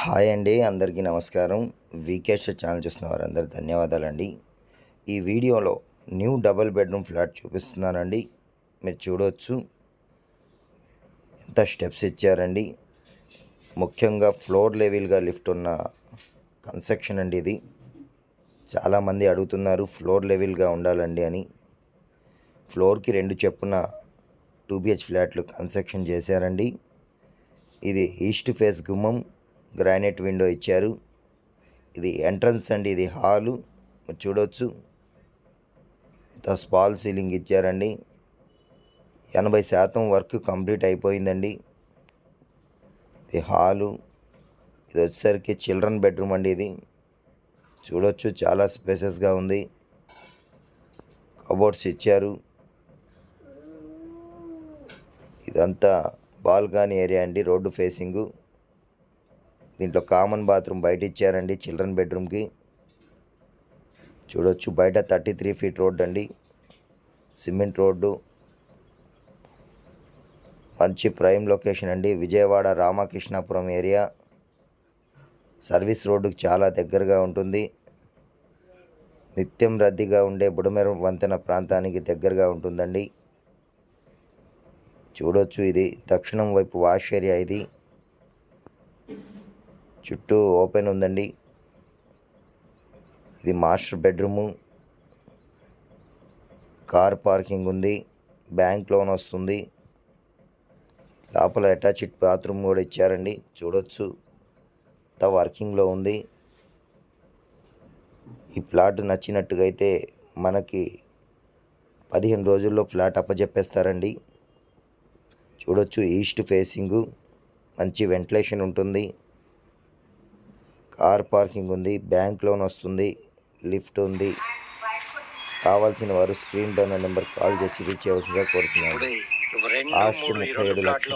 Hi అండి అందరికీ నమస్కారం. వీకేష్ ఛానల్ చూసిన వారందరూ ధన్యవాదాలండి. ఈ వీడియోలో న్యూ డబుల్ బెడ్రూమ్ ఫ్లాట్ చూపిస్తున్నానండి. మీరు చూడవచ్చు ఎంత స్టెప్స్ ఇచ్చారండి. ముఖ్యంగా ఫ్లోర్ లెవెల్గా లిఫ్ట్ ఉన్న కన్స్ట్రక్షన్ అండి ఇది. చాలామంది అడుగుతున్నారు ఫ్లోర్ లెవెల్గా ఉండాలండి అని. ఫ్లోర్కి రెండు చెప్పున టూ బిహెచ్ ఫ్లాట్లు కన్స్ట్రక్షన్ చేశారండి. ఇది ఈస్ట్ ఫేస్ గుమ్మం. గ్రానైట్ విండో ఇచ్చారు. ఇది ఎంట్రన్స్ అండి ఇది హాలు. చూడవచ్చు ద స్పాల్ సీలింగ్ ఇచ్చారండి. ఎనభై శాతం వర్క్ కంప్లీట్ అయిపోయిందండి. ఇది హాలు. ఇది వచ్చేసరికి చిల్డ్రన్ బెడ్రూమ్ అండి ఇది. చూడొచ్చు చాలా స్పేసెస్గా ఉంది. కబోర్డ్స్ ఇచ్చారు. ఇదంతా బాల్కనీ ఏరియా అండి రోడ్డు ఫేసింగు. దీంట్లో కామన్ బాత్రూమ్ బయట ఇచ్చారండి చిల్డ్రన్ బెడ్రూమ్కి చూడొచ్చు బయట థర్టీ త్రీ ఫీట్ రోడ్ అండి. Cement road. మంచి ప్రైమ్ లొకేషన్ అండి. విజయవాడ రామకృష్ణాపురం ఏరియా. సర్వీస్ రోడ్డుకి చాలా దగ్గరగా ఉంటుంది. నిత్యం రద్దీగా ఉండే బుడమెర వంతెన ప్రాంతానికి దగ్గరగా ఉంటుందండి. చూడొచ్చు ఇది దక్షిణం వైపు వాష్ ఏరియా ఇది. చుట్టూ ఓపెన్ ఉందండి. ఇది మాస్టర్ బెడ్రూము. కార్ పార్కింగ్ ఉంది. బ్యాంక్ లోన్ వస్తుంది. లోపల అటాచ్డ్ బాత్రూమ్ కూడా ఇచ్చారండి. చూడొచ్చు. అంతా వర్కింగ్లో ఉంది. ఈ ప్లాట్ నచ్చినట్టుగా అయితే మనకి పదిహేను రోజుల్లో ఫ్లాట్ అప్పజెప్పేస్తారండి. చూడొచ్చు ఈస్ట్ ఫేసింగు. మంచి వెంటిలేషన్ ఉంటుంది. కార్ పార్కింగ్ ఉంది బ్యాంక్ లోన్ వస్తుంది లిఫ్ట్ ఉంది. కావాల్సిన వారు స్క్రీన్ డౌన్ నెంబర్ కాల్ చేసి రీచ్ అవ్వగా మూడు ఈ ముప్పై ఏడు లక్షలు